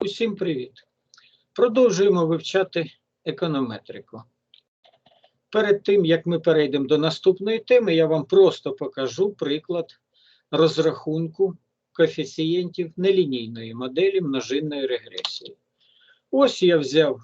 Усім привіт! Продовжуємо вивчати економетрику. Перед тим, як ми перейдемо до наступної теми, я вам просто покажу приклад розрахунку коефіцієнтів нелінійної моделі множинної регресії.Ось я взяв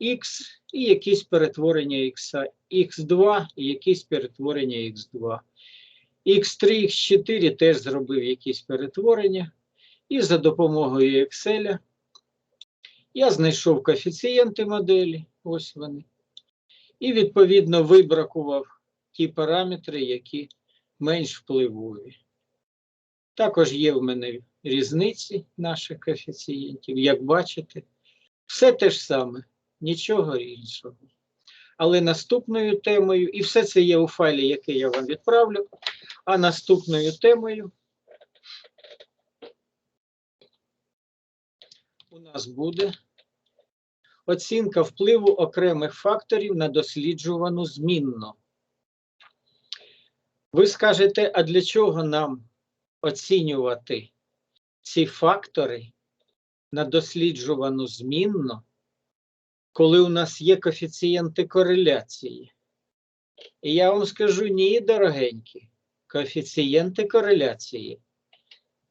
x і якісь перетворення x, x2 і якісь перетворення x2. x3, x4 теж зробив якісь перетворення. І за допомогою Excel я знайшов коефіцієнти моделі, ось вони. І, відповідно, вибракував ті параметри, які менш впливові. Також є в мене різниці наших коефіцієнтів, як бачите, все те ж саме, нічого іншого. Але наступною темою, і все це є у файлі, який я вам відправлю, а наступною темою у нас буде оцінка впливу окремих факторів на досліджувану змінну. Ви скажете, а для чого нам оцінювати ці фактори на досліджувану змінну, коли у нас є коефіцієнти кореляції? І я вам скажу ні, дорогенькі, коефіцієнти кореляції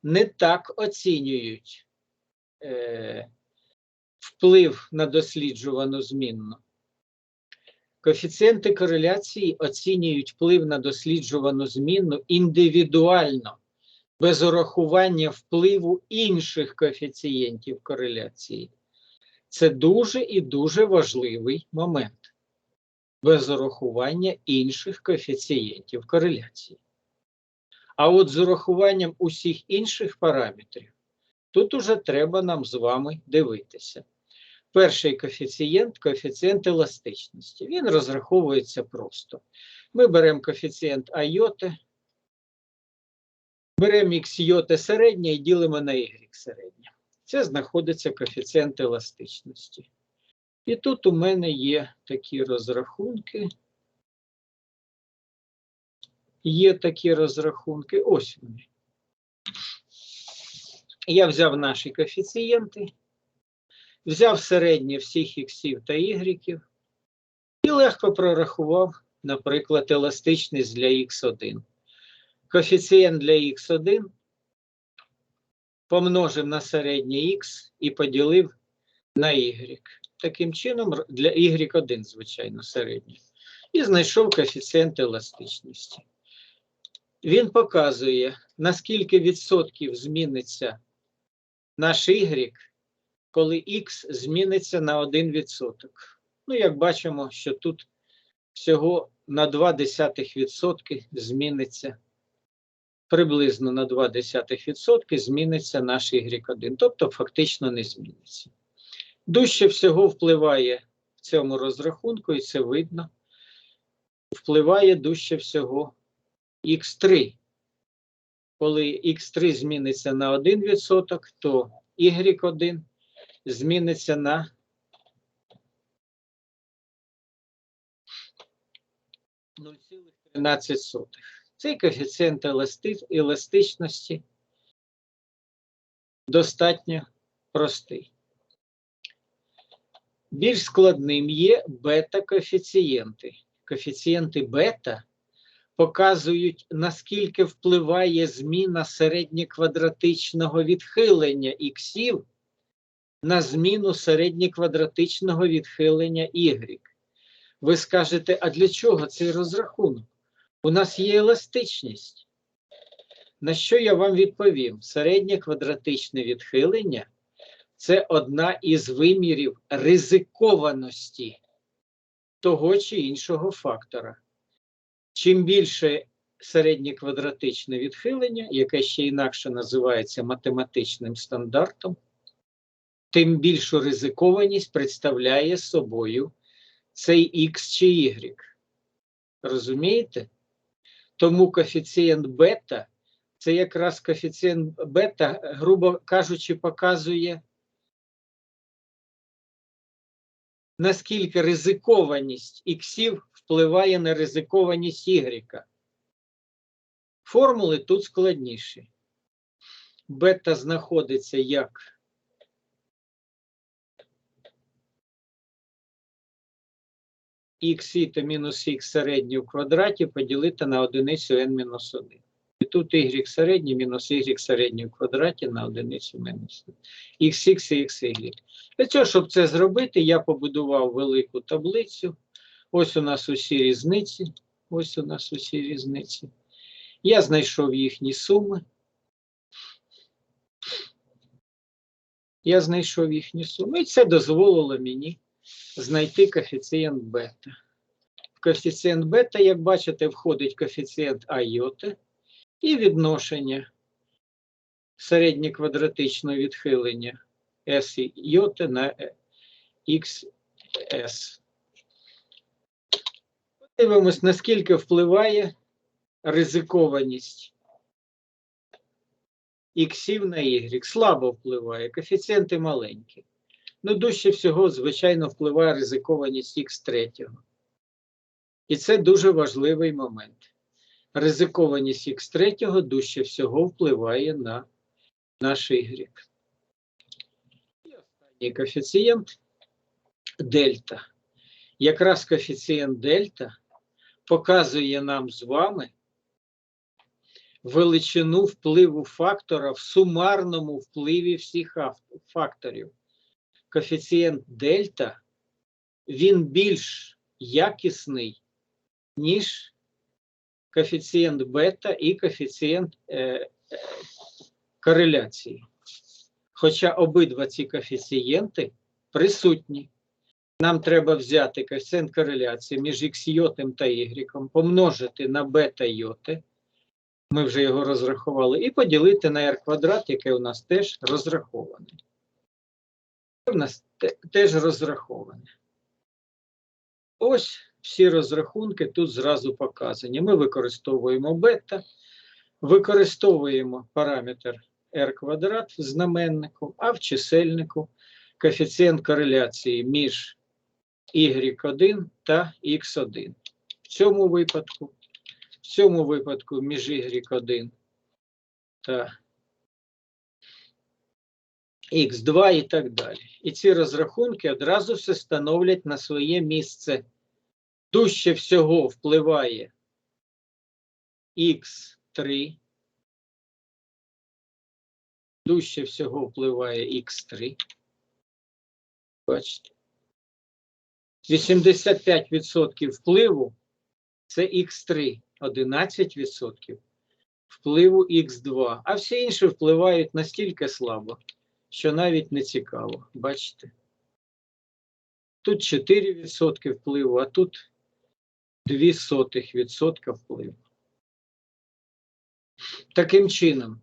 не так оцінюють вплив на досліджувану змінну. Коефіцієнти кореляції оцінюють вплив на досліджувану змінну індивідуально, без урахування впливу інших коефіцієнтів кореляції. Це дуже і дуже важливий момент. Без урахування інших коефіцієнтів кореляції. А от з урахуванням усіх інших параметрів Тут уже треба нам з вами дивитися. Перший коефіцієнт коефіцієнт еластичності. Він розраховується просто. Ми беремо коефіцієнт айоти, беремо х йоти середнє і ділимо на y середнє. Це знаходиться коефіцієнт еластичності. І тут у мене є такі розрахунки. Є такі розрахунки. Ось вони. Я взяв наші коефіцієнти, взяв середнє всіх іксів та ігреків і легко прорахував, наприклад, еластичність для х1. Коефіцієнт для х1 помножив на середнє х і поділив на y. Таким чином, для y1, звичайно, середнє. І знайшов коефіцієнт еластичності. Він показує, наскільки відсотків зміниться наш y, коли x зміниться на 1%. Ну, як бачимо, що тут всього на 0,2% зміниться, приблизно на 0,2% зміниться наш y1, тобто фактично не зміниться. Дужче всього впливає в цьому розрахунку, і це видно, впливає дужче всього x3 коли x3 зміниться на 1%, то y1 зміниться на 0,13. Цей коефіцієнт еластичності достатньо простий. Більш складним є бета-коефіцієнти. Коефіцієнти бета показують, наскільки впливає зміна середньоквадратичного відхилення іксів на зміну середньоквадратичного відхилення y. Ви скажете, а для чого цей розрахунок? У нас є еластичність. На що я вам відповім? Середнє квадратичне відхилення це одна із вимірів ризикованості того чи іншого фактора. Чим більше середнє квадратичне відхилення, яке ще інакше називається математичним стандартом, тим більшу ризикованість представляє собою цей Х чи Y. Розумієте? Тому коефіцієнт бета, це якраз коефіцієнт бета, грубо кажучи, показує, наскільки ризикованість іксів впливає на ризикованість Y. Формули тут складніші. Бета знаходиться як х мінус х середній у квадраті поділити на одиницю n-1. І тут y середній мінус y середній у квадраті на одиницю мінус xx і xy. Для цього, щоб це зробити, я побудував велику таблицю. Ось у нас усі різниці. Ось у нас усі різниці. Я знайшов їхні суми. Я знайшов їхні суми. І це дозволило мені знайти коефіцієнт бета. В коефіцієнт бета, як бачите, входить коефіцієнт айоти і відношення середньоквадратичного відхилення S йоти на XS. Подивимось, наскільки впливає ризикованість іксів на y. Слабо впливає, коефіцієнти маленькі. Ну, дужче всього, звичайно, впливає ризикованість х третього. І це дуже важливий момент. Ризикованість х третього дужче всього впливає на наш y. І останній коефіцієнт дельта. Якраз коефіцієнт дельта показує нам з вами величину впливу фактора в сумарному впливі всіх факторів. Коефіцієнт дельта, він більш якісний, ніж коефіцієнт бета і коефіцієнт е, е, кореляції. Хоча обидва ці коефіцієнти присутні. Нам треба взяти коефіцієнт кореляції між х та y, помножити на бета йоти, ми вже його розрахували, і поділити на r квадрат, яке у нас теж розраховане. У нас теж розраховане. Ось всі розрахунки тут зразу показані. Ми використовуємо бета, використовуємо параметр r квадрат в знаменнику, а в чисельнику коефіцієнт кореляції між y1 та x1. В цьому випадку, в цьому випадку між y1 та x2 і так далі. І ці розрахунки одразу все становлять на своє місце. Дужче всього впливає x3. Дужче всього впливає x3. Бачите? 85% впливу це Х3, 11% впливу Х2, а всі інші впливають настільки слабо, що навіть не цікаво. Бачите? Тут 4% впливу, а тут 0,02% впливу. Таким чином,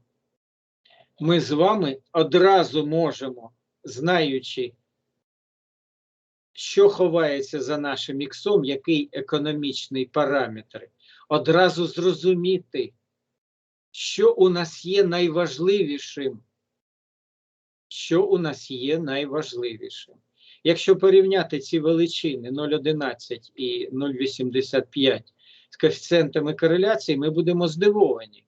ми з вами одразу можемо, знаючи, що ховається за нашим іксом, який економічний параметр, одразу зрозуміти, що у нас є найважливішим. Що у нас є найважливішим. Якщо порівняти ці величини 0,11 і 0,85 з коефіцієнтами кореляції, ми будемо здивовані,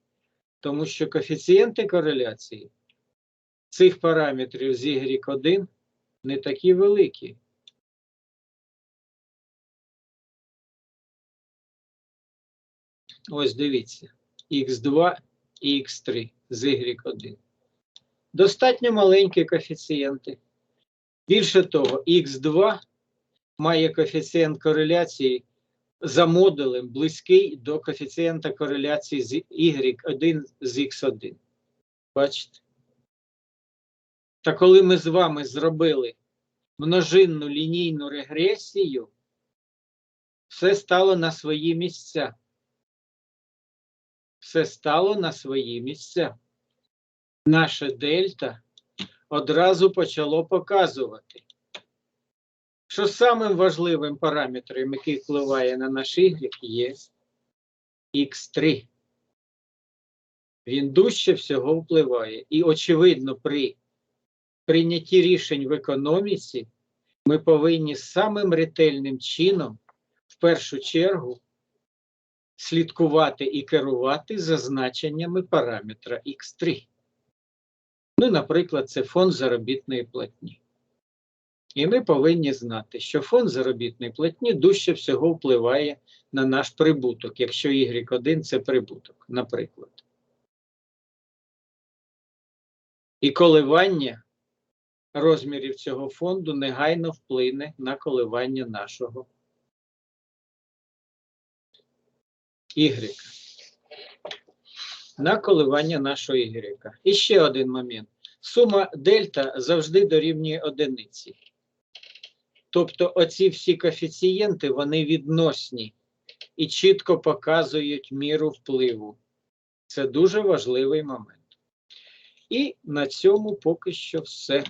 тому що коефіцієнти кореляції цих параметрів з Y1 не такі великі. Ось дивіться, х2 і х3 з y1. Достатньо маленькі коефіцієнти. Більше того, х2 має коефіцієнт кореляції за модулем близький до коефіцієнта кореляції з y1 з x1. Бачите? Та коли ми з вами зробили множинну лінійну регресію, все стало на свої місця все стало на свої місця. Наше дельта одразу почало показувати, що самим важливим параметром, який впливає на наш Y, є Х3. Він дужче всього впливає. І, очевидно, при прийнятті рішень в економіці ми повинні самим ретельним чином, в першу чергу, слідкувати і керувати зазначеннями параметра Х3. Ну, наприклад, це фонд заробітної платні. І ми повинні знати, що фонд заробітної платні дужче всього впливає на наш прибуток, якщо Y1 це прибуток, наприклад. І коливання розмірів цього фонду негайно вплине на коливання нашого Y. На коливання нашого Y. І ще один момент. Сума дельта завжди дорівнює одиниці. Тобто оці всі коефіцієнти, вони відносні і чітко показують міру впливу. Це дуже важливий момент. І на цьому поки що все.